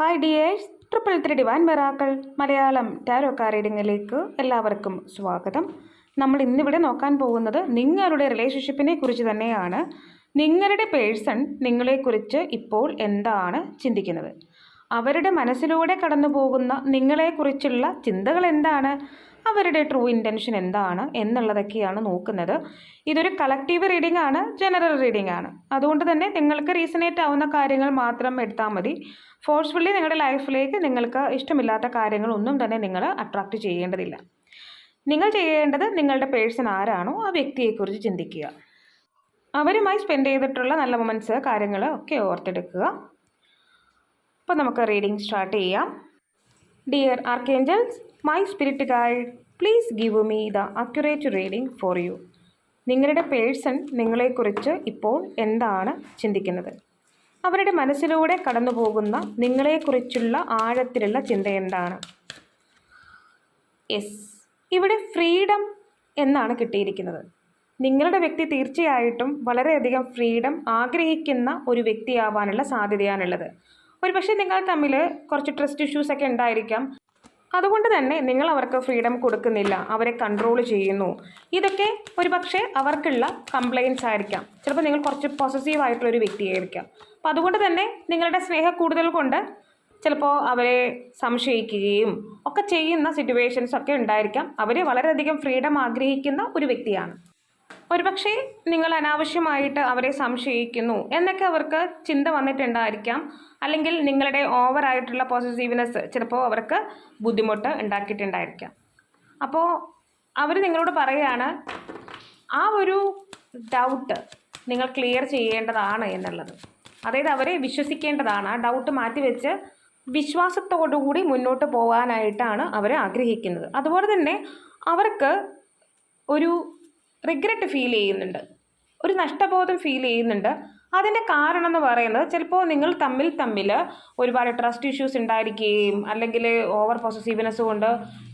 Hi dears triple three divine miracles Malayalam tarot card റീഡിങ്ങിലേക്ക് എല്ലാവർക്കും സ്വാഗതം. നമ്മൾ ഇന്നിവിടെ നോക്കാൻ പോകുന്നത് നിങ്ങളുടെ റിലേഷൻഷിപ്പിനെ കുറിച്ച് തന്നെയാണ്. നിങ്ങളുടെ പേഴ്സൺ നിങ്ങളെക്കുറിച്ച് ഇപ്പോൾ എന്താണ് ചിന്തിക്കുന്നത്? അവരുടെ മനസ്സിലൂടെ കടന്നു പോകുന്ന നിങ്ങളെക്കുറിച്ചുള്ള ചിന്തകൾ എന്താണ്? അവരുടെ ട്രൂ ഇന്റൻഷൻ എന്താണ് എന്നുള്ളതൊക്കെയാണ് നോക്കുന്നത്. ഇതൊരു കളക്റ്റീവ് റീഡിംഗ് ആണ് ജനറൽ റീഡിംഗ് ആണ്. അതുകൊണ്ട് തന്നെ നിങ്ങൾക്ക് റീസണേറ്റ് ആവുന്ന കാര്യങ്ങൾ മാത്രം എടുത്താൽ മതി. ഫോഴ്സ്ഫുള്ളി നിങ്ങളുടെ ലൈഫിലേക്ക് നിങ്ങൾക്ക് ഇഷ്ടമില്ലാത്ത കാര്യങ്ങളൊന്നും തന്നെ നിങ്ങൾ അട്രാക്റ്റ് ചെയ്യേണ്ടതില്ല. നിങ്ങൾ ചെയ്യേണ്ടത് നിങ്ങളുടെ പേഴ്സൺ ആരാണോ ആ വ്യക്തിയെക്കുറിച്ച് ചിന്തിക്കുക. അവരുമായി സ്പെൻഡ് ചെയ്തിട്ടുള്ള നല്ല മൊമെന്റ്സ് കാര്യങ്ങൾ ഒക്കെ ഓർത്തെടുക്കുക. അപ്പോൾ നമുക്ക് റീഡിംഗ് സ്റ്റാർട്ട് ചെയ്യാം. Dear archangels my spirit guide please give me the accurate reading for you നിങ്ങളുടെ പേഴ്സൺ നിങ്ങളെക്കുറിച്ച് ഇപ്പോൾ എന്താണ് ചിന്തിക്കുന്നത്? അവരുടെ മനസ്സിലൂടെ കടന്നു പോകുന്ന നിങ്ങളെക്കുറിച്ചുള്ള ആഴത്തിലുള്ള ചിന്ത എന്താണ്? യെസ് ഇവിടെ ഫ്രീഡം എന്നാണ് കിട്ടിയിരിക്കുന്നത്. നിങ്ങളുടെ വ്യക്തി തീർച്ചയായിട്ടും വളരെയധികം ഫ്രീഡം ആഗ്രഹിക്കുന്ന ഒരു വ്യക്തിയാവാനുള്ള സാധ്യതയാണുള്ളത്. ഒരുപക്ഷെ നിങ്ങൾ തമ്മിൽ കുറച്ച് ട്രസ്റ്റ് ഇഷ്യൂസ് ഒക്കെ ഉണ്ടായിരിക്കാം. അതുകൊണ്ട് തന്നെ നിങ്ങൾ അവർക്ക് ഫ്രീഡം കൊടുക്കുന്നില്ല. അവരെ കൺട്രോൾ ചെയ്യുന്നു. ഇതൊക്കെ ഒരുപക്ഷെ അവർക്കുള്ള കംപ്ലയിൻസ് ആയിരിക്കാം. ചിലപ്പോൾ നിങ്ങൾ കുറച്ച് പോസസീവ് ആയിട്ടുള്ള ഒരു വ്യക്തിയായിരിക്കാം. അപ്പോൾ അതുകൊണ്ട് തന്നെ നിങ്ങളുടെ സ്നേഹ കൂടുതൽ കൊണ്ട് ചിലപ്പോൾ അവരെ സംശയിക്കുകയും ഒക്കെ ചെയ്യുന്ന സിറ്റുവേഷൻസ് ഒക്കെ ഉണ്ടായിരിക്കാം. അവർ വളരെയധികം ഫ്രീഡം ആഗ്രഹിക്കുന്ന ഒരു വ്യക്തിയാണ്. ഒരുപക്ഷെ നിങ്ങൾ അനാവശ്യമായിട്ട് അവരെ സംശയിക്കുന്നു എന്നൊക്കെ അവർക്ക് ചിന്ത വന്നിട്ടുണ്ടായിരിക്കാം. അല്ലെങ്കിൽ നിങ്ങളുടെ ഓവറായിട്ടുള്ള പോസിറ്റീവ്നെസ് ചിലപ്പോൾ അവർക്ക് ബുദ്ധിമുട്ട് ഉണ്ടാക്കിയിട്ടുണ്ടായിരിക്കാം. അപ്പോൾ അവർ നിങ്ങളോട് പറയുകയാണ് ആ ഒരു ഡൗട്ട് നിങ്ങൾ ക്ലിയർ ചെയ്യേണ്ടതാണ് എന്നുള്ളത്. അതായത് അവരെ വിശ്വസിക്കേണ്ടതാണ്. ആ ഡൗട്ട് മാറ്റിവെച്ച് വിശ്വാസത്തോടുകൂടി മുന്നോട്ട് പോകാനായിട്ടാണ് അവർ ആഗ്രഹിക്കുന്നത്. അതുപോലെ തന്നെ അവർക്ക് ഒരു റിഗ്രറ്റ് ഫീൽ ചെയ്യുന്നുണ്ട്. ഒരു നഷ്ടബോധം ഫീൽ ചെയ്യുന്നുണ്ട്. അതിന്റെ കാരണം എന്ന് പറയുന്നത് ചിലപ്പോൾ നിങ്ങൾ തമ്മിൽ തമ്മിൽ ഒരുപാട് ട്രസ്റ്റ് ഇഷ്യൂസ് ഉണ്ടായിരിക്കുകയും അല്ലെങ്കിൽ ഓവർ പോസസീവ്നെസ് കൊണ്ട്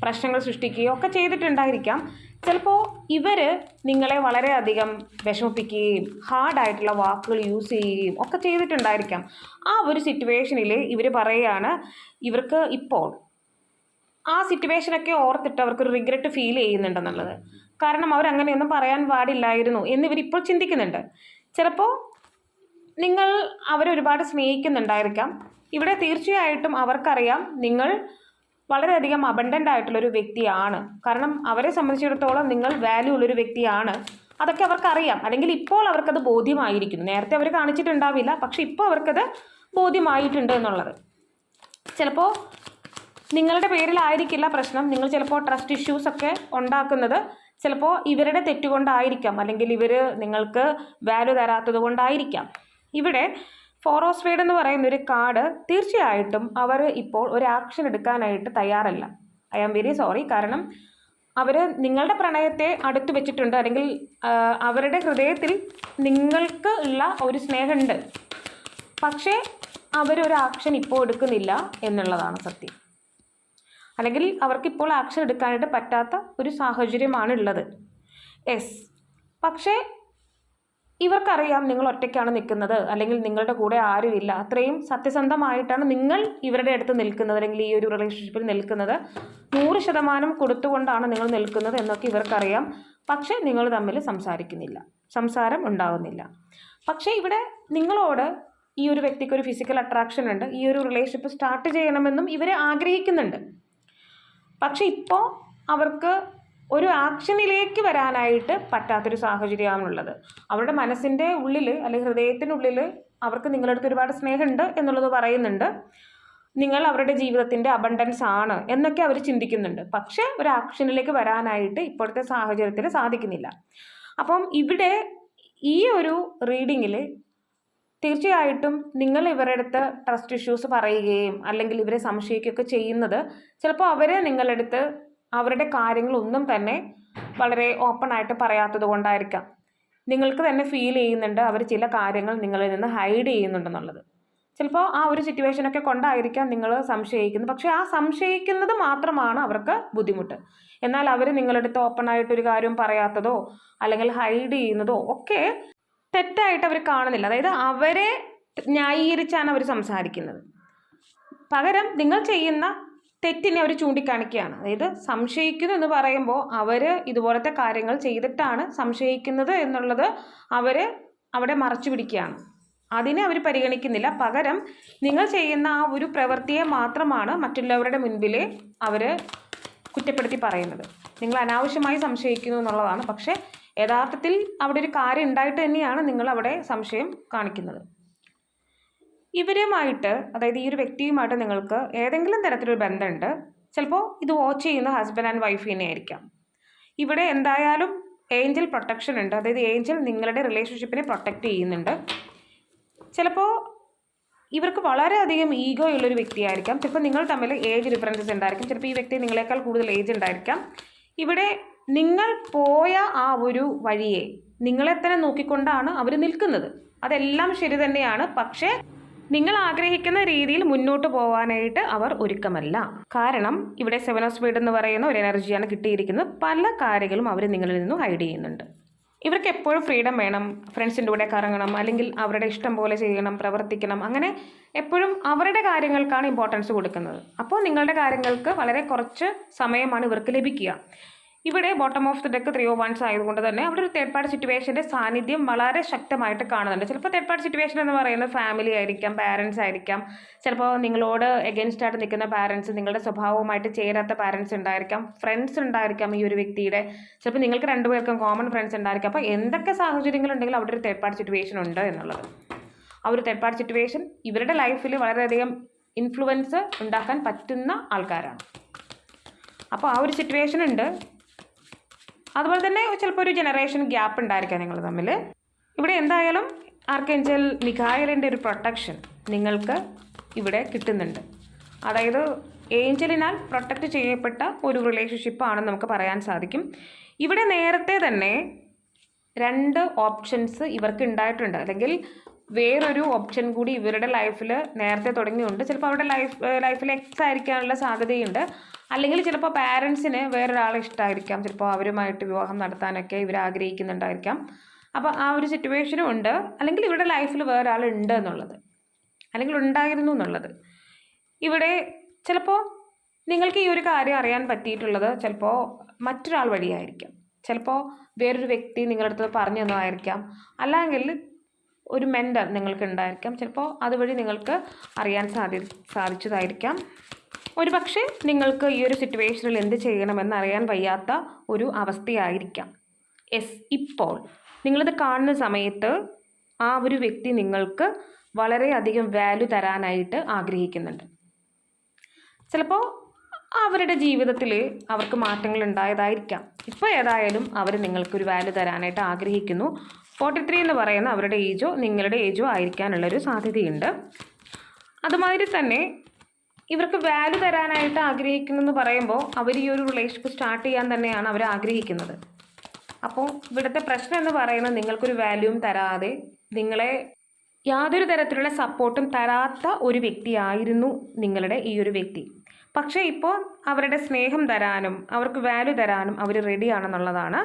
പ്രശ്നങ്ങൾ സൃഷ്ടിക്കുകയും ഒക്കെ ചെയ്തിട്ടുണ്ടായിരിക്കാം. ചിലപ്പോൾ ഇവർ നിങ്ങളെ വളരെയധികം വിഷമിപ്പിക്കുകയും ഹാർഡായിട്ടുള്ള വാക്കുകൾ യൂസ് ചെയ്യുകയും ഒക്കെ ചെയ്തിട്ടുണ്ടായിരിക്കാം. ആ ഒരു സിറ്റുവേഷനിൽ ഇവർ പറയുകയാണ് ഇവർക്ക് ഇപ്പോൾ ആ സിറ്റുവേഷനൊക്കെ ഓർത്തിട്ട് അവർക്കൊരു റിഗ്രറ്റ് ഫീൽ ചെയ്യുന്നുണ്ടെന്നുള്ളത്. കാരണം അവരങ്ങനെയൊന്നും പറയാൻ പാടില്ലായിരുന്നു എന്നിവരിപ്പോൾ ചിന്തിക്കുന്നുണ്ട്. ചിലപ്പോൾ നിങ്ങൾ അവരെ ഒരുപാട് സ്നേഹിക്കുന്നുണ്ടായിരിക്കാം. ഇവിടെ തീർച്ചയായിട്ടും അവർക്കറിയാം നിങ്ങൾ വളരെയധികം അബണ്ടന്റ് ആയിട്ടുള്ളൊരു വ്യക്തിയാണ്. കാരണം അവരെ സംബന്ധിച്ചിടത്തോളം നിങ്ങൾ വാല്യൂ ഉള്ളൊരു വ്യക്തിയാണ്. അതൊക്കെ അവർക്കറിയാം. അല്ലെങ്കിൽ ഇപ്പോൾ അവർക്കത് ബോധ്യമായിരിക്കുന്നു. നേരത്തെ അവർ കാണിച്ചിട്ടുണ്ടാവില്ല. പക്ഷെ ഇപ്പോൾ അവർക്കത് ബോധ്യമായിട്ടുണ്ട് എന്നുള്ളത്. ചിലപ്പോൾ നിങ്ങളുടെ പേരിലായിരിക്കില്ല പ്രശ്നം. നിങ്ങൾ ചിലപ്പോൾ ട്രസ്റ്റ് ഇഷ്യൂസ് ഒക്കെ ഉണ്ടാക്കുന്നത് ചിലപ്പോൾ ഇവരുടെ തെറ്റുകൊണ്ടായിരിക്കാം. അല്ലെങ്കിൽ ഇവർ നിങ്ങൾക്ക് വാല്യൂ തരാത്തത് കൊണ്ടായിരിക്കാം. ഇവിടെ ഫോറോസ്ഫേഡ് എന്ന് പറയുന്ന ഒരു കാർഡ് തീർച്ചയായിട്ടും അവർ ഇപ്പോൾ ഒരു ആക്ഷൻ എടുക്കാനായിട്ട് തയ്യാറല്ല. ഐ ആം വെരി സോറി കാരണം അവർ നിങ്ങളുടെ പ്രണയത്തെ അടുത്ത് വെച്ചിട്ടുണ്ട്. അല്ലെങ്കിൽ അവരുടെ ഹൃദയത്തിൽ നിങ്ങൾക്ക് ഉള്ള ഒരു സ്നേഹമുണ്ട്. പക്ഷേ അവരൊരു ആക്ഷൻ ഇപ്പോൾ എടുക്കുന്നില്ല എന്നുള്ളതാണ് സത്യം. അല്ലെങ്കിൽ അവർക്കിപ്പോൾ ആക്ഷൻ എടുക്കാനായിട്ട് പറ്റാത്ത ഒരു സാഹചര്യമാണ് ഉള്ളത് എസ് പക്ഷേ ഇവർക്കറിയാം നിങ്ങൾ ഒറ്റയ്ക്കാണ് നിൽക്കുന്നത് അല്ലെങ്കിൽ നിങ്ങളുടെ കൂടെ ആരുമില്ല. അത്രയും സത്യസന്ധമായിട്ടാണ് നിങ്ങൾ ഇവരുടെ അടുത്ത് നിൽക്കുന്നത് അല്ലെങ്കിൽ ഈ ഒരു റിലേഷൻഷിപ്പിൽ നിൽക്കുന്നത്. നൂറ് ശതമാനം കൊടുത്തുകൊണ്ടാണ് നിങ്ങൾ നിൽക്കുന്നത് എന്നൊക്കെ ഇവർക്കറിയാം. പക്ഷേ നിങ്ങൾ തമ്മിൽ സംസാരിക്കുന്നില്ല. സംസാരം ഉണ്ടാകുന്നില്ല പക്ഷേ ഇവിടെ നിങ്ങളോട് ഈ ഒരു വ്യക്തിക്ക് ഒരു ഫിസിക്കൽ അട്രാക്ഷൻ ഉണ്ട്. ഈ ഒരു റിലേഷൻഷിപ്പ് സ്റ്റാർട്ട് ചെയ്യണമെന്നും ഇവരെ ആഗ്രഹിക്കുന്നുണ്ട്. പക്ഷേ ഇപ്പോൾ അവർക്ക് ഒരു ആക്ഷനിലേക്ക് വരാനായിട്ട് പറ്റാത്തൊരു സാഹചര്യമാണുള്ളത്. അവരുടെ മനസ്സിന്റെ ഉള്ളിൽ അല്ലെങ്കിൽ ഹൃദയത്തിനുള്ളിൽ അവർക്ക് നിങ്ങളുടെ അടുത്ത് ഒരുപാട് സ്നേഹമുണ്ട് എന്നുള്ളത് പറയുന്നുണ്ട്. നിങ്ങൾ അവരുടെ ജീവിതത്തിന്റെ അബണ്ടൻസ് ആണ് എന്നൊക്കെ അവർ ചിന്തിക്കുന്നുണ്ട്. പക്ഷേ ഒരു ആക്ഷനിലേക്ക് വരാനായിട്ട് ഇപ്പോഴത്തെ സാഹചര്യത്തിൽ സാധിക്കുന്നില്ല. അപ്പം ഇവിടെ ഈ ഒരു റീഡിങ്ങിൽ തീർച്ചയായിട്ടും നിങ്ങൾ ഇവരുടെ അടുത്ത് ട്രസ്റ്റ് ഇഷ്യൂസ് പറയുകയും അല്ലെങ്കിൽ ഇവരെ സംശയിക്കുകയൊക്കെ ചെയ്യുന്നത് ചിലപ്പോൾ അവരെ നിങ്ങളുടെ അടുത്ത് അവരുടെ കാര്യങ്ങളൊന്നും തന്നെ വളരെ ഓപ്പൺ ആയിട്ട് പറയാത്തത് കൊണ്ടായിരിക്കാം. നിങ്ങൾക്ക് തന്നെ ഫീൽ ചെയ്യുന്നുണ്ട് അവർ ചില കാര്യങ്ങൾ നിങ്ങളിൽ നിന്ന് ഹൈഡ് ചെയ്യുന്നുണ്ടെന്നുള്ളത്. ചിലപ്പോൾ ആ ഒരു സിറ്റുവേഷനൊക്കെ കൊണ്ടായിരിക്കാം നിങ്ങൾ സംശയിക്കുന്നത്. പക്ഷേ ആ സംശയിക്കുന്നത് മാത്രമാണ് അവർക്ക് ബുദ്ധിമുട്ട്. എന്നാൽ അവർ നിങ്ങളുടെ അടുത്ത് ഓപ്പൺ ആയിട്ടൊരു കാര്യം പറയാത്തതോ അല്ലെങ്കിൽ ഹൈഡ് ചെയ്യുന്നതോ ഒക്കെ തെറ്റായിട്ട് അവർ കാണുന്നില്ല. അതായത് അവരെ ന്യായീകരിച്ചാണ് അവർ സംസാരിക്കുന്നത്. പകരം നിങ്ങൾ ചെയ്യുന്ന തെറ്റിനെ അവർ ചൂണ്ടിക്കാണിക്കുകയാണ്. അതായത് സംശയിക്കുന്നു എന്ന് പറയുമ്പോൾ അവർ ഇതുപോലത്തെ കാര്യങ്ങൾ ചെയ്തിട്ടാണ് സംശയിക്കുന്നത് എന്നുള്ളത് അവർ അവിടെ മറച്ചു പിടിക്കുകയാണ്. അതിനെ അവർ പരിഗണിക്കുന്നില്ല. പകരം നിങ്ങൾ ചെയ്യുന്ന ആ ഒരു പ്രവൃത്തിയെ മാത്രമാണ് മറ്റുള്ളവരുടെ മുൻപിൽ അവർ കുറ്റപ്പെടുത്തി പറയുന്നത്. നിങ്ങൾ അനാവശ്യമായി സംശയിക്കുന്നു എന്നുള്ളതാണ്. പക്ഷേ യഥാർത്ഥത്തിൽ അവിടെ ഒരു കാര്യം ഉണ്ടായിട്ട് തന്നെയാണ് നിങ്ങൾ അവിടെ സംശയം കാണിക്കുന്നത്. ഇവരുമായിട്ട് അതായത് ഈ ഒരു വ്യക്തിയുമായിട്ട് നിങ്ങൾക്ക് ഏതെങ്കിലും തരത്തിലൊരു ബന്ധമുണ്ട് ചിലപ്പോൾ ഇത് വാച്ച് ചെയ്യുന്ന ഹസ്ബൻഡ് ആൻഡ് വൈഫിനെ ആയിരിക്കാം. ഇവിടെ എന്തായാലും ഏഞ്ചൽ പ്രൊട്ടക്ഷൻ ഉണ്ട്. അതായത് ഏഞ്ചൽ നിങ്ങളുടെ റിലേഷൻഷിപ്പിനെ പ്രൊട്ടക്റ്റ് ചെയ്യുന്നുണ്ട്. ചിലപ്പോൾ ഇവർക്ക് വളരെയധികം ഈഗോ ഉള്ളൊരു വ്യക്തിയായിരിക്കാം. ചിലപ്പോൾ നിങ്ങൾ തമ്മിൽ ഏജ് ഡിഫറൻസസ് ഉണ്ടായിരിക്കും. ചിലപ്പോൾ ഈ വ്യക്തി നിങ്ങളെക്കാൾ കൂടുതൽ ഏജ് ഉണ്ടായിരിക്കാം. ഇവിടെ നിങ്ങൾ പോയ ആ ഒരു വഴിയെ നിങ്ങളെ തന്നെ നോക്കിക്കൊണ്ടാണ് അവർ നിൽക്കുന്നത്. അതെല്ലാം ശരി തന്നെയാണ്. പക്ഷേ നിങ്ങൾ ആഗ്രഹിക്കുന്ന രീതിയിൽ മുന്നോട്ട് പോകാനായിട്ട് അവർ ഒരുക്കമല്ല. കാരണം ഇവിടെ സെവൻ ഓഫ് സ്പീഡ് എന്ന് പറയുന്ന ഒരു എനർജിയാണ് കിട്ടിയിരിക്കുന്നത്. പല കാര്യങ്ങളും അവർ നിങ്ങളിൽ നിന്നും ഹൈഡ് ചെയ്യുന്നുണ്ട്. ഇവർക്ക് എപ്പോഴും ഫ്രീഡം വേണം. ഫ്രണ്ട്സിന്റെ കൂടെ കറങ്ങണം അല്ലെങ്കിൽ അവരുടെ ഇഷ്ടം പോലെ ചെയ്യണം പ്രവർത്തിക്കണം. അങ്ങനെ എപ്പോഴും അവരുടെ കാര്യങ്ങൾക്കാണ് ഇമ്പോർട്ടൻസ് കൊടുക്കുന്നത്. അപ്പോൾ നിങ്ങളുടെ കാര്യങ്ങൾക്ക് വളരെ കുറച്ച് സമയമാണ് ഇവർക്ക് ലഭിക്കുക. ഇവിടെ bottom of the deck three of wands ആയതുകൊണ്ട് തന്നെ അവിടെ ഒരു തേർഡ് പാർട്ടി സിറ്റുവേഷന്റെ സാന്നിധ്യം വളരെ ശക്തമായിട്ട് കാണുന്നുണ്ട്. ചിലപ്പോൾ തേർഡ് പാർട്ടി സിറ്റുവേഷൻ എന്ന് പറയുന്നത് ഫാമിലി ആയിരിക്കാം പാരൻസ് ആയിരിക്കാം. ചിലപ്പോൾ നിങ്ങളോട് എഗൻസ്റ്റ് ആയിട്ട് നിൽക്കുന്ന പാരൻസ് നിങ്ങളുടെ സ്വഭാവവുമായിട്ട് ചേരാത്ത പാരൻസ് ഉണ്ടായിരിക്കാം. ഫ്രണ്ട്സ് ഉണ്ടായിരിക്കാം ഈ ഒരു വ്യക്തിയുടെ. ചിലപ്പോൾ നിങ്ങൾക്ക് രണ്ടുപേർക്കും കോമൺ ഫ്രണ്ട്സ് ഉണ്ടായിരിക്കാം. അപ്പോൾ എന്തൊക്കെ സാഹചര്യങ്ങളുണ്ടെങ്കിലും അവിടെ ഒരു തേർഡ് പാർട്ടി സിറ്റുവേഷൻ ഉണ്ട് എന്നുള്ളത്. ആ ഒരു തേർഡ് പാർട്ടി സിറ്റുവേഷൻ ഇവരുടെ ലൈഫിൽ വളരെയധികം ഇൻഫ്ലുവൻസ് ഉണ്ടാക്കാൻ പറ്റുന്ന ആൾക്കാരാണ്. അപ്പോൾ ആ ഒരു സിറ്റുവേഷൻ ഉണ്ട്. അതുപോലെ തന്നെ ചിലപ്പോൾ ഒരു ജനറേഷൻ ഗ്യാപ്പ് ഉണ്ടായിരിക്കാം നിങ്ങൾ തമ്മിൽ. ഇവിടെ എന്തായാലും ആർക്കേഞ്ചൽ മിഖായലിന്റെ ഒരു പ്രൊട്ടക്ഷൻ നിങ്ങൾക്ക് ഇവിടെ കിട്ടുന്നുണ്ട്. അതായത് ഏഞ്ചലിനാൽ പ്രൊട്ടക്റ്റ് ചെയ്യപ്പെട്ട ഒരു റിലേഷൻഷിപ്പാണെന്ന് നമുക്ക് പറയാൻ സാധിക്കും. ഇവിടെ നേരത്തെ തന്നെ രണ്ട് ഓപ്ഷൻസ് ഇവർക്ക് ഉണ്ടായിട്ടുണ്ട്. അല്ലെങ്കിൽ വേറൊരു ഓപ്ഷൻ കൂടി ഇവരുടെ ലൈഫിൽ നേരത്തെ തുടങ്ങിയുണ്ട് ചിലപ്പോൾ അവരുടെ ലൈഫ് ലൈഫിൽ എക്സ് ആയിരിക്കാനുള്ള സാധ്യതയുണ്ട്. അല്ലെങ്കിൽ ചിലപ്പോൾ പാരൻസിന് വേറൊരാളെ ഇഷ്ടമായിരിക്കാം ചിലപ്പോൾ അവരുമായിട്ട് വിവാഹം നടത്താനൊക്കെ ഇവർ ആഗ്രഹിക്കുന്നുണ്ടായിരിക്കാം. അപ്പോൾ ആ ഒരു സിറ്റുവേഷനും ഉണ്ട്. അല്ലെങ്കിൽ ഇവരുടെ ലൈഫിൽ വേറൊരാൾ ഉണ്ട് എന്നുള്ളത്. അല്ലെങ്കിൽ ഉണ്ടായിരുന്നു എന്നുള്ളത്. ഇവിടെ ചിലപ്പോൾ നിങ്ങൾക്ക് ഈ ഒരു കാര്യം അറിയാൻ പറ്റിയിട്ടുള്ളത് ചിലപ്പോൾ മറ്റൊരാൾ വഴിയായിരിക്കാം. ചിലപ്പോൾ വേറൊരു വ്യക്തി നിങ്ങളുടെ അടുത്ത് പറഞ്ഞു തന്നതായിരിക്കാം അല്ലെങ്കിൽ ഒരു മെന്റർ നിങ്ങൾക്ക് ഉണ്ടായിരിക്കാം ചിലപ്പോൾ അതുവഴി നിങ്ങൾക്ക് അറിയാൻ സാധി സാധിച്ചതായിരിക്കാം. ഒരു പക്ഷേ നിങ്ങൾക്ക് ഈ ഒരു സിറ്റുവേഷനിൽ എന്ത് ചെയ്യണമെന്ന് അറിയാൻ വയ്യാത്ത ഒരു അവസ്ഥയായിരിക്കാം. എസ് ഇപ്പോൾ നിങ്ങളിത് കാണുന്ന സമയത്ത് ആ ഒരു വ്യക്തി നിങ്ങൾക്ക് വളരെയധികം വാല്യൂ തരാനായിട്ട് ആഗ്രഹിക്കുന്നുണ്ട്. ചിലപ്പോൾ അവരുടെ ജീവിതത്തിൽ അവർക്ക് മാറ്റങ്ങൾ ഉണ്ടായതായിരിക്കാം ഇപ്പോൾ ഏതായാലും അവർ നിങ്ങൾക്കൊരു വാല്യൂ തരാനായിട്ട് ആഗ്രഹിക്കുന്നു. ഫോർട്ടി ത്രീ എന്ന് പറയുന്ന അവരുടെ ഏജോ നിങ്ങളുടെ ഏജോ ആയിരിക്കാനുള്ളൊരു സാധ്യതയുണ്ട്. അതുമാതിരി തന്നെ ഇവർക്ക് വാല്യൂ തരാനായിട്ട് ആഗ്രഹിക്കുന്നു എന്ന് പറയുമ്പോൾ അവർ ഈ ഒരു റിലേഷൻഷിപ്പ് സ്റ്റാർട്ട് ചെയ്യാൻ തന്നെയാണ് അവർ ആഗ്രഹിക്കുന്നത്. അപ്പോൾ ഇവിടുത്തെ പ്രശ്നം എന്ന് പറയുന്നത് നിങ്ങൾക്കൊരു വാല്യൂവും തരാതെ നിങ്ങളെ യാതൊരു തരത്തിലുള്ള സപ്പോർട്ടും തരാത്ത ഒരു വ്യക്തിയായിരുന്നു നിങ്ങളുടെ ഈ ഒരു വ്യക്തി. പക്ഷേ ഇപ്പോൾ അവരുടെ സ്നേഹം തരാനും അവർക്ക് വാല്യൂ തരാനും അവർ റെഡിയാണെന്നുള്ളതാണ്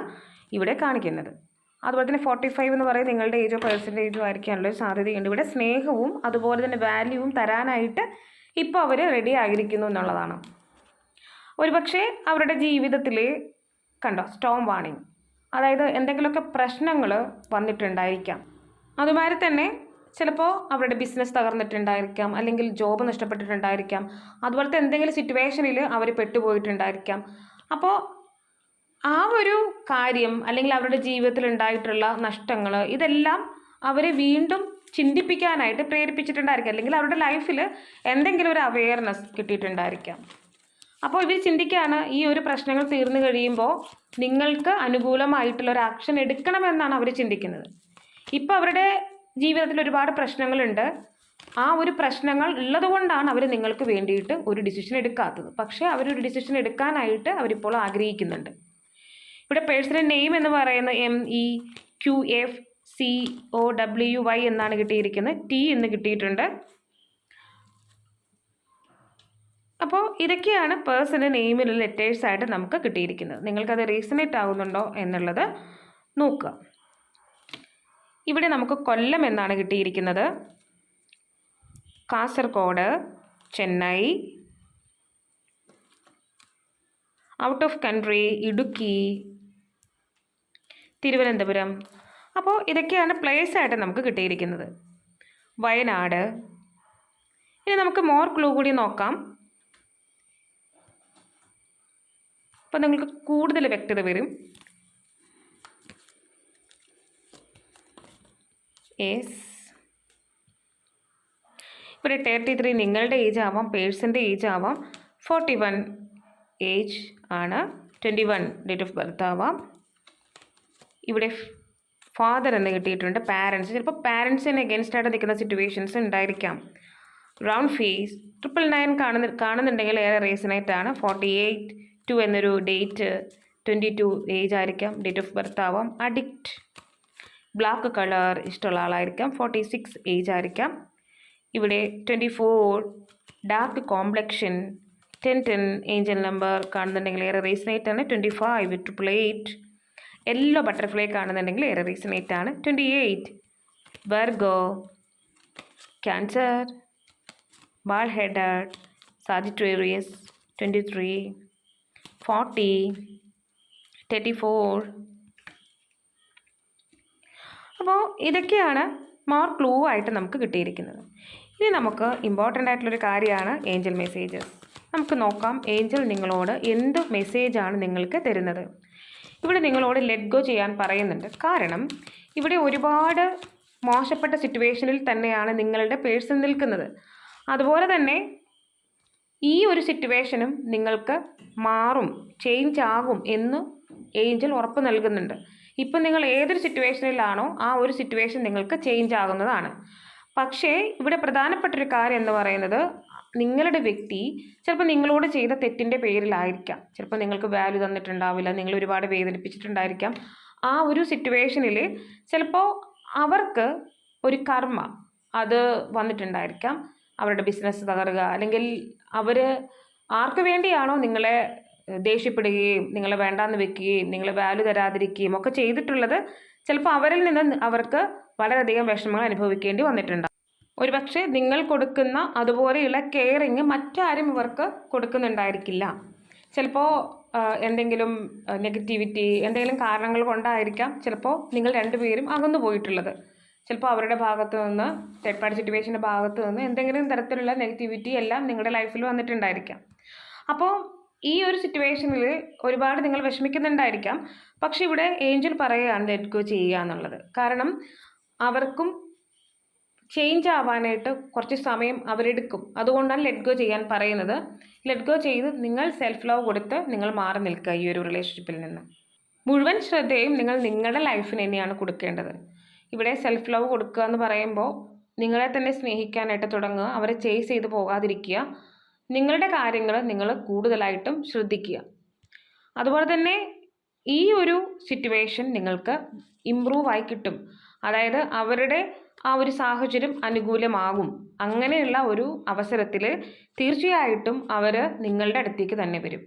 ഇവിടെ കാണിക്കുന്നത്. അതുപോലെ തന്നെ ഫോർട്ടി ഫൈവ് എന്ന് പറയുന്നത് നിങ്ങളുടെ ഏജോ പേഴ്സന്റേജോ ആയിരിക്കാനുള്ള ഒരു സാധ്യതയുണ്ട്. ഇവിടെ സ്നേഹവും അതുപോലെ തന്നെ വാല്യൂവും തരാനായിട്ട് ഇപ്പോൾ അവർ റെഡി ആയിരിക്കുന്നു എന്നുള്ളതാണ്. ഒരുപക്ഷെ അവരുടെ ജീവിതത്തിൽ കണ്ടോ സ്റ്റോം വാണിംഗ് അതായത് എന്തെങ്കിലുമൊക്കെ പ്രശ്നങ്ങൾ വന്നിട്ടുണ്ടായിരിക്കാം. അതുമാതിരി തന്നെ ചിലപ്പോൾ അവരുടെ ബിസിനസ് തകർന്നിട്ടുണ്ടായിരിക്കാം അല്ലെങ്കിൽ ജോബ് നഷ്ടപ്പെട്ടിട്ടുണ്ടായിരിക്കാം. അതുപോലത്തെ എന്തെങ്കിലും സിറ്റുവേഷനിൽ അവർ പെട്ടുപോയിട്ടുണ്ടായിരിക്കാം. അപ്പോൾ ആ ഒരു കാര്യം അല്ലെങ്കിൽ അവരുടെ ജീവിതത്തിൽ ഉണ്ടായിട്ടുള്ള നഷ്ടങ്ങൾ ഇതെല്ലാം അവരെ വീണ്ടും ചിന്തിപ്പിക്കാനായിട്ട് പ്രേരിപ്പിച്ചിട്ടുണ്ടായിരിക്കാം. അല്ലെങ്കിൽ അവരുടെ ലൈഫിൽ എന്തെങ്കിലും ഒരു അവെയർനെസ് കിട്ടിയിട്ടുണ്ടായിരിക്കാം. അപ്പോൾ ഇവർ ചിന്തിക്കുകയാണ് ഈ ഒരു പ്രശ്നങ്ങൾ തീർന്നു കഴിയുമ്പോൾ നിങ്ങൾക്ക് അനുകൂലമായിട്ടുള്ള ഒരു ആക്ഷൻ എടുക്കണമെന്നാണ് അവർ ചിന്തിക്കുന്നത്. ഇപ്പോൾ അവരുടെ ജീവിതത്തിൽ ഒരുപാട് പ്രശ്നങ്ങളുണ്ട്. ആ ഒരു പ്രശ്നങ്ങൾ ഉള്ളതുകൊണ്ടാണ് അവർ നിങ്ങൾക്ക് വേണ്ടിയിട്ട് ഒരു ഡിസിഷൻ എടുക്കാത്തത്. പക്ഷേ അവരൊരു ഡിസിഷൻ എടുക്കാനായിട്ട് അവരിപ്പോൾ ആഗ്രഹിക്കുന്നുണ്ട്. ഇവിടെ പേഴ്സണൽ നെയിം എന്ന് പറയുന്നത് M E Q F C O W Y എന്നാണ് കിട്ടിയിരിക്കുന്നത്. ടി എന്ന് കിട്ടിയിട്ടുണ്ട്. അപ്പോൾ ഇതൊക്കെയാണ് പേഴ്സണൽ നെയിമിൽ ലെറ്റേഴ്സ് ആയിട്ട് നമുക്ക് കിട്ടിയിരിക്കുന്നത്. നിങ്ങൾക്കത് റീസണേറ്റ് ആകുന്നുണ്ടോ എന്നുള്ളത് നോക്കുക. ഇവിടെ നമുക്ക് കൊല്ലം എന്നാണ് കിട്ടിയിരിക്കുന്നത്. Kasaragod Chennai out of country Idukki Thiruvananthapuram. അപ്പോൾ ഇതൊക്കെയാണ് പ്ലേസ് ആയിട്ട് നമുക്ക് കിട്ടിയിരിക്കുന്നത്. വയനാട്. ഇനി നമുക്ക് മോർ ക്ലൂ കൂടി നോക്കാം. അപ്പോൾ നിങ്ങൾക്ക് കൂടുതൽ വ്യക്തത വരും. എസ് ഇവിടെ തേർട്ടി ത്രീ നിങ്ങളുടെ ഏജ് ആവാം പേഴ്സന്റെ ഏജ് ആവാം. ഫോർട്ടി വൺ ഏജ് ആണ്. Twenty one date of birth ആവാം. ഇവിടെ ഫാദർ എന്ന് കിട്ടിയിട്ടുണ്ട് പാരൻസ് ചിലപ്പോൾ പാരൻസിന് അഗേൻസ്റ്റ് ആയിട്ട് നിൽക്കുന്ന സിറ്റുവേഷൻസ് ഉണ്ടായിരിക്കാം. റൗണ്ട് ഫീസ് ട്രിപ്പിൾ നയൻ കാണുന്ന കാണുന്നുണ്ടെങ്കിൽ ഏറെ റീസണേറ്റ് ആണ്. ഫോർട്ടി എയ്റ്റ് ടു എന്നൊരു ഡേറ്റ് ട്വന്റി ടു ഏജ് ആയിരിക്കാം. ഡേറ്റ് ഓഫ് ബർത്ത് ആവാം. അഡിക്റ്റ് ബ്ലാക്ക് കളർ ഇഷ്ടമുള്ള ആളായിരിക്കാം. ഫോർട്ടി സിക്സ് ഏജ് ആയിരിക്കാം. ഇവിടെ twenty four dark complexion ten ten angel number കാണുന്നുണ്ടെങ്കിൽ ഏറെ റീസണായിട്ടാണ് twenty five triple eight yellow butterfly കാണുന്നുണ്ടെങ്കിൽ ഏറെ റീസണേറ്റ് ആണ്. Twenty eight Virgo Cancer ball headed Sagittarius twenty three forty thirty four അപ്പോൾ ഇതൊക്കെയാണ് മോർ ക്ലൂ ആയിട്ട് നമുക്ക് കിട്ടിയിരിക്കുന്നത്. ഇനി നമുക്ക് ഇമ്പോർട്ടന്റ് ആയിട്ടുള്ളൊരു കാര്യമാണ് ഏഞ്ചൽ മെസ്സേജസ് നമുക്ക് നോക്കാം ഏഞ്ചൽ നിങ്ങളോട് എന്ത് മെസ്സേജാണ് നിങ്ങൾക്ക് തരുന്നത്? ഇവിടെ നിങ്ങളോട് ലെറ്റ് ഗോ ചെയ്യാൻ പറയുന്നുണ്ട്. കാരണം ഇവിടെ ഒരുപാട് മോശപ്പെട്ട സിറ്റുവേഷനിൽ തന്നെയാണ് നിങ്ങളുടെ പേഴ്സൺ നിൽക്കുന്നത്. അതുപോലെ തന്നെ ഈ ഒരു സിറ്റുവേഷനും നിങ്ങൾക്ക് മാറും ചേഞ്ച് ആകും എന്ന് ഏഞ്ചൽ ഉറപ്പ് നൽകുന്നുണ്ട്. ഇപ്പം നിങ്ങൾ ഏതൊരു സിറ്റുവേഷനിലാണോ ആ ഒരു സിറ്റുവേഷൻ നിങ്ങൾക്ക് ചേഞ്ച് ആകുന്നതാണ്. പക്ഷേ ഇവിടെ പ്രധാനപ്പെട്ടൊരു കാര്യം എന്ന് പറയുന്നത് നിങ്ങളുടെ വ്യക്തി ചിലപ്പോൾ നിങ്ങളോട് ചെയ്ത തെറ്റിന്റെ പേരിലായിരിക്കാം. ചിലപ്പോൾ നിങ്ങൾക്ക് വാല്യൂ തന്നിട്ടുണ്ടാവില്ല നിങ്ങൾ ഒരുപാട് വേദനിപ്പിച്ചിട്ടുണ്ടായിരിക്കാം. ആ ഒരു സിറ്റുവേഷനിൽ ചിലപ്പോൾ അവർക്ക് ഒരു കർമ്മ അത് വന്നിട്ടുണ്ടായിരിക്കാം. അവരുടെ ബിസിനസ് തകരുക അല്ലെങ്കിൽ അവർ ആർക്ക് വേണ്ടിയാണോ നിങ്ങളെ ദേഷ്യപ്പെടുകയും നിങ്ങളെ വേണ്ടാന്ന് വെക്കുകയും നിങ്ങളെ വാല്യൂ തരാതിരിക്കുകയും ഒക്കെ ചെയ്തിട്ടുള്ളത് ചിലപ്പോൾ അവരിൽ നിന്ന് അവർക്ക് വളരെയധികം വിഷമങ്ങൾ അനുഭവിക്കേണ്ടി വന്നിട്ടുണ്ടാകും ഒരുപക്ഷെ നിങ്ങൾ കൊടുക്കുന്ന അതുപോലെയുള്ള കെയറിങ് മറ്റാരും ഇവർക്ക് കൊടുക്കുന്നുണ്ടായിരിക്കില്ല. ചിലപ്പോൾ എന്തെങ്കിലും നെഗറ്റിവിറ്റി എന്തെങ്കിലും കാരണങ്ങൾ കൊണ്ടായിരിക്കാം ചിലപ്പോൾ നിങ്ങൾ രണ്ടുപേരും അകന്നു പോയിട്ടുള്ളത്. ചിലപ്പോൾ അവരുടെ ഭാഗത്ത് നിന്ന് തേർഡ് പാർട്ടി സിറ്റുവേഷന്റെ ഭാഗത്ത് നിന്ന് എന്തെങ്കിലും തരത്തിലുള്ള നെഗറ്റിവിറ്റി എല്ലാം നിങ്ങളുടെ ലൈഫിൽ വന്നിട്ടുണ്ടായിരിക്കാം. അപ്പോൾ ഈ ഒരു സിറ്റുവേഷനിൽ ഒരുപാട് നിങ്ങൾ വിഷമിക്കുന്നുണ്ടായിരിക്കാം. പക്ഷെ ഇവിടെ ഏഞ്ചൽ പറയുകയാണ് ലെറ്റ് ഗോ ചെയ്യുക എന്നുള്ളത്. കാരണം അവർക്കും ചേഞ്ച് ആവാനായിട്ട് കുറച്ച് സമയം അവരെടുക്കും. അതുകൊണ്ടാണ് ലെറ്റ് ഗോ ചെയ്യാൻ പറയുന്നത്. ലെറ്റ് ഗോ ചെയ്ത് നിങ്ങൾ സെൽഫ് ലവ് കൊടുത്ത് നിങ്ങൾ മാറി നിൽക്കുക ഈ ഒരു റിലേഷൻഷിപ്പിൽ നിന്ന്. മുഴുവൻ ശ്രദ്ധയും നിങ്ങൾ നിങ്ങളുടെ ലൈഫിന് തന്നെയാണ് കൊടുക്കേണ്ടത്. ഇവിടെ സെൽഫ് ലവ് കൊടുക്കുക എന്ന് പറയുമ്പോൾ നിങ്ങളെ തന്നെ സ്നേഹിക്കാനായിട്ട് തുടങ്ങുക അവരെ ചേസ് ചെയ്ത് പോകാതിരിക്കുക നിങ്ങളുടെ കാര്യങ്ങൾ നിങ്ങൾ കൂടുതലായിട്ടും ശ്രദ്ധിക്കുക. അതുപോലെ തന്നെ ഈ ഒരു സിറ്റുവേഷൻ നിങ്ങൾക്ക് ഇമ്പ്രൂവ് ആയി കിട്ടും. അതായത് അവരുടെ ആ ഒരു സാഹചര്യം അനുകൂലമാകും. അങ്ങനെയുള്ള ഒരു അവസരത്തിൽ തീർച്ചയായിട്ടും അവർ നിങ്ങളുടെ അടുത്തേക്ക് തന്നെ വരും.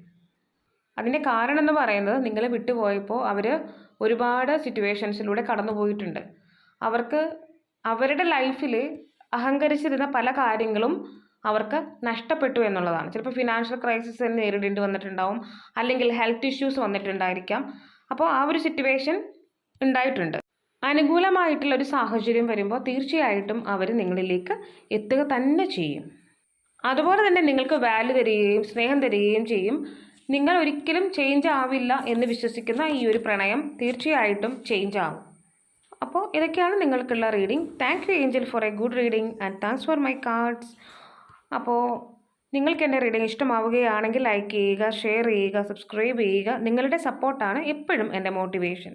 അതിന്റെ കാരണം എന്ന് പറയുന്നത് നിങ്ങൾ വിട്ടുപോയപ്പോൾ അവർ ഒരുപാട് സിറ്റുവേഷൻസിലൂടെ കടന്നു പോയിട്ടുണ്ട് അവർക്ക് അവരുടെ ലൈഫിൽ അഹങ്കരിച്ചിരുന്ന പല കാര്യങ്ങളും അവർക്ക് നഷ്ടപ്പെട്ടു എന്നുള്ളതാണ്. ചിലപ്പോൾ ഫിനാൻഷ്യൽ ക്രൈസിസ് നേരിടേണ്ടി വന്നിട്ടുണ്ടാവും. അല്ലെങ്കിൽ ഹെൽത്ത് ഇഷ്യൂസ് വന്നിട്ടുണ്ടായിരിക്കാം. അപ്പോൾ ആ ഒരു സിറ്റുവേഷൻ ഉണ്ടായിട്ടുണ്ട്. അനുകൂലമായിട്ടുള്ള ഒരു സാഹചര്യം വരുമ്പോൾ തീർച്ചയായിട്ടും അവർ നിങ്ങളിലേക്ക് എത്തുക തന്നെ ചെയ്യും. അതുപോലെ തന്നെ നിങ്ങൾക്ക് വാല്യൂ തരികയും സ്നേഹം തരികയും ചെയ്യും. നിങ്ങൾ ഒരിക്കലും ചേഞ്ച് ആവില്ല എന്ന് വിശ്വസിക്കുന്ന ഈ ഒരു പ്രണയം തീർച്ചയായിട്ടും ചേഞ്ച് ആവും. അപ്പോൾ ഇതൊക്കെയാണ് നിങ്ങൾക്കുള്ള reading thank you angel for a good reading and thanks for my cards അപ്പോൾ നിങ്ങൾക്ക് എന്റെ റീഡിംഗ് ഇഷ്ടമാവുകയാണെങ്കിൽ ലൈക്ക് ചെയ്യുക ഷെയർ ചെയ്യുക സബ്സ്ക്രൈബ് ചെയ്യുക. നിങ്ങളുടെ സപ്പോർട്ടാണ് എപ്പോഴും എന്റെ മോട്ടിവേഷൻ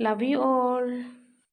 ലവ് യു ഓൾ